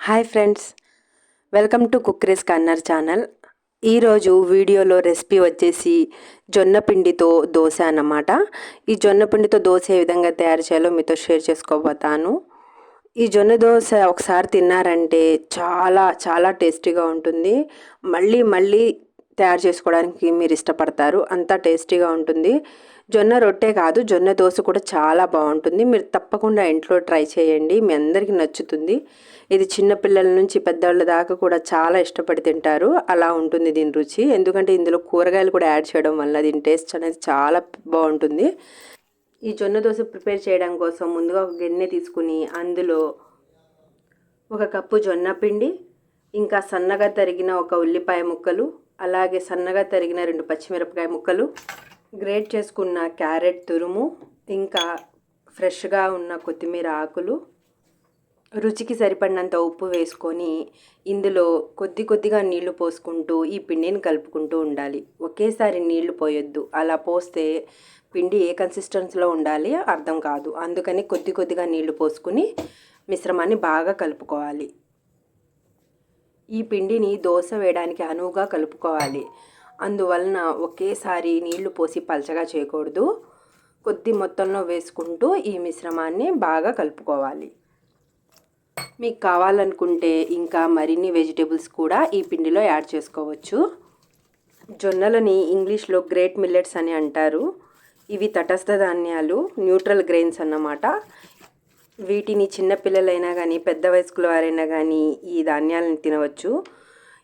Hi friends welcome to cookeries corner channel. ఈరోజు వీడియోలో recipe వచ్చేసి జొన్న పిండితో దోశ అన్నమాట. ఈ జొన్న పిండితో దోశ ఏ విధంగా తయారు చేయాలో మీతో షేర్ చేసుకోబోతాను. ఈ జొన్న దోశ ఒకసారి తిన్నారంటే చాలా చాలా టేస్టీగా ఉంటుంది. మళ్ళీ మళ్ళీ తయారు చేసుకోవడానికి మీరు ఇష్టపడతారు. అంత టేస్టీగా ఉంటుంది. జొన్న రొట్టె కాదు జొన్న దోశ కూడా చాలా బాగుంటుంది. మీరు తప్పకుండా ఇంట్లో ట్రై చేయండి. మీ అందరికీ నచ్చుతుంది. ఇది చిన్నపిల్లల నుంచి పెద్దవాళ్ళ దాకా కూడా చాలా ఇష్టపడి తింటారు. అలా ఉంటుంది దీని రుచి. ఎందుకంటే ఇందులో కూరగాయలు కూడా యాడ్ చేయడం వల్ల దీని టేస్ట్ అనేది చాలా బాగుంటుంది. ఈ జొన్న దోశ ప్రిపేర్ చేయడం కోసం ముందుగా ఒక గిన్నె తీసుకుని అందులో ఒక కప్పు జొన్న పిండి ఇంకా సన్నగా తరిగిన ఒక ఉల్లిపాయ ముక్కలు అలాగే సన్నగా తరిగిన రెండు పచ్చిమిరపకాయ ముక్కలు గ్రేట్ చేసుకున్న క్యారెట్ తురుము ఇంకా ఫ్రెష్గా ఉన్న కొత్తిమీర ఆకులు రుచికి సరిపడినంత ఉప్పు వేసుకొని ఇందులో కొద్ది కొద్దిగా నీళ్ళు పోసుకుంటూ ఈ పిండిని కలుపుకుంటూ ఉండాలి. ఒకేసారి నీళ్ళు పోయొద్దు. అలా పోస్తే పిండి ఏ కన్సిస్టెన్సీలో ఉండాలి అర్థం కాదు. అందుకని కొద్ది కొద్దిగా నీళ్ళు పోసుకుని మిశ్రమాన్ని బాగా కలుపుకోవాలి. ఈ పిండిని దోశ వేయడానికి అనువుగా కలుపుకోవాలి. అందువలన ఒకేసారి నీళ్ళు పోసి పలచగా చేయకూడదు. కొద్ది మొత్తంలో వేసుకుంటూ ఈ మిశ్రమాన్ని బాగా కలుపుకోవాలి. మీకు కావాలనుకుంటే ఇంకా మరిన్ని వెజిటేబుల్స్ కూడా ఈ పిండిలో యాడ్ చేసుకోవచ్చు. జొన్నలని ఇంగ్లీష్లో గ్రేట్ మిల్లెట్స్ అని అంటారు. ఇవి తటస్థ ధాన్యాలు న్యూట్రల్ గ్రెయిన్స్ అన్నమాట. వీటిని చిన్నపిల్లలైనా కానీ పెద్ద వయస్కుల వారైనా కానీ ఈ ధాన్యాలను తినవచ్చు.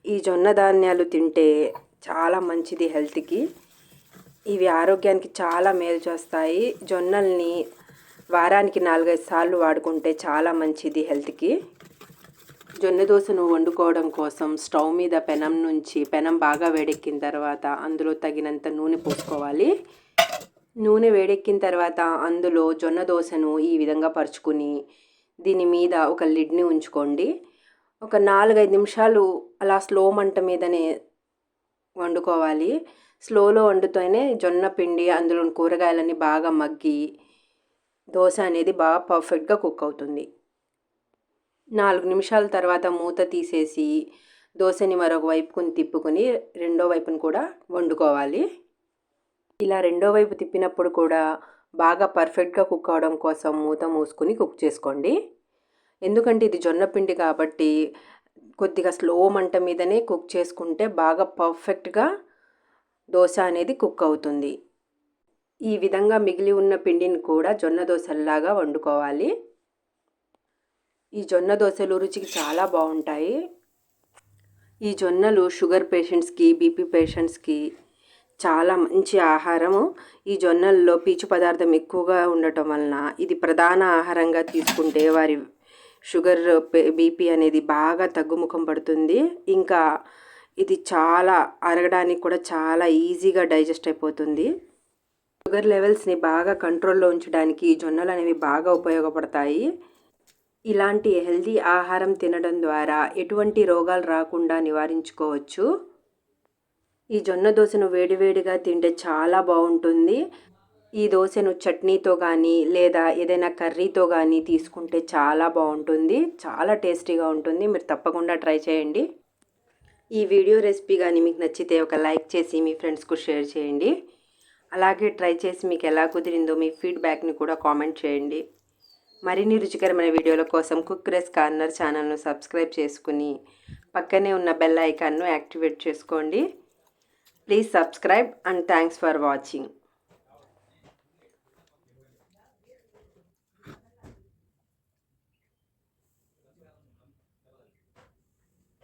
ఈ జొన్న ధాన్యాలు తింటే చాలా మంచిది హెల్త్కి. ఇవి ఆరోగ్యానికి చాలా మేలు చేస్తాయి. జొన్నల్ని వారానికి నాలుగైదు సార్లు వాడుకుంటే చాలా మంచిది హెల్త్కి. జొన్న దోశను వండుకోవడం కోసం స్టవ్ మీద పెనం నుంచి పెనం బాగా వేడెక్కిన తర్వాత అందులో తగినంత నూనె పోసుకోవాలి. నూనె వేడెక్కిన తర్వాత అందులో జొన్న దోశను ఈ విధంగా పరుచుకుని దీని మీద ఒక లిడ్ని ఉంచుకోండి. ఒక నాలుగైదు నిమిషాలు అలా స్లో మంట మీదనే వండుకోవాలి. స్లోలో వండుతూనే జొన్న పిండి అందులోని కూరగాయలన్నీ బాగా మగ్గి దోశ అనేది బాగా పర్ఫెక్ట్గా కుక్ అవుతుంది. నాలుగు నిమిషాల తర్వాత మూత తీసేసి దోశని మరొక వైపుకుని తిప్పుకొని రెండో వైపును కూడా వండుకోవాలి. ఇలా రెండో వైపు తిప్పినప్పుడు కూడా బాగా పర్ఫెక్ట్గా కుక్ అవడం కోసం మూత మూసుకుని కుక్ చేసుకోండి. ఎందుకంటే ఇది జొన్న పిండి కాబట్టి కొద్దిగా స్లో మంట మీదనే కుక్ చేసుకుంటే బాగా పర్ఫెక్ట్గా దోశ అనేది కుక్ అవుతుంది. ఈ విధంగా మిగిలి ఉన్న పిండిని కూడా జొన్న దోశల్లాగా వండుకోవాలి. ఈ జొన్న దోశలు రుచికి చాలా బాగుంటాయి. ఈ జొన్నలు షుగర్ పేషెంట్స్కి బీపీ పేషెంట్స్కి చాలా మంచి ఆహారము. ఈ జొన్నల్లో పీచు పదార్థం ఎక్కువగా ఉండటం వలన ఇది ప్రధాన ఆహారంగా తీసుకుంటే వారి షుగర్ బీపీ అనేది బాగా తగ్గుముఖం పడుతుంది. ఇంకా ఇది చాలా అరగడానికి కూడా చాలా ఈజీగా డైజెస్ట్ అయిపోతుంది. షుగర్ లెవెల్స్ని బాగా కంట్రోల్లో ఉంచడానికి జొన్నలు అనేవి బాగా ఉపయోగపడతాయి. ఇలాంటి హెల్తీ ఆహారం తినడం ద్వారా ఎటువంటి రోగాలు రాకుండా నివారించుకోవచ్చు. ఈ జొన్న దోశను వేడివేడిగా తింటే చాలా బాగుంటుంది. ఈ దోశను చట్నీతో కానీ లేదా ఏదైనా కర్రీతో కానీ తీసుకుంటే చాలా బాగుంటుంది. చాలా టేస్టీగా ఉంటుంది. మీరు తప్పకుండా ట్రై చేయండి. ఈ వీడియో రెసిపీ కానీ మీకు నచ్చితే ఒక లైక్ చేసి మీ ఫ్రెండ్స్కు షేర్ చేయండి. అలాగే ట్రై చేసి మీకు ఎలా కుదిరిందో మీ ఫీడ్బ్యాక్ని కూడా కామెంట్ చేయండి. మరిన్ని రుచికరమైన వీడియోల కోసం కుక్ రెస్ కార్నర్ ఛానల్ను సబ్స్క్రైబ్ చేసుకుని పక్కనే ఉన్న బెల్ ఐకాన్ను యాక్టివేట్ చేసుకోండి. Please subscribe and thanks for watching.